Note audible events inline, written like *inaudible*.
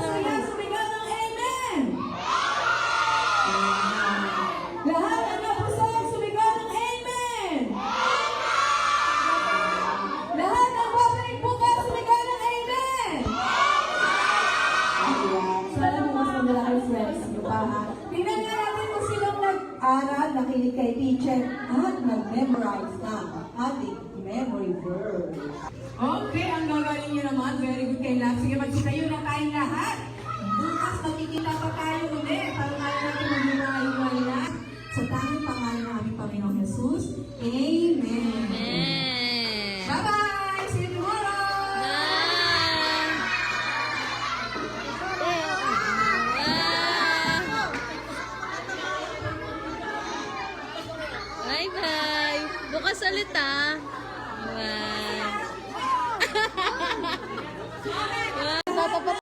sumigaw ng amen! Lahat ng nabusog, sumigaw ng amen! Lahat ng babalik bukas, sumigaw ng amen! Ayan. Sana mo mas kayo friends nyo natin kung sinong nag-aral, nakinig kay teacher, at nag-memorize ating memory verse. Okay, ang Bye-bye. Bukas ulit ah. Bye. *laughs*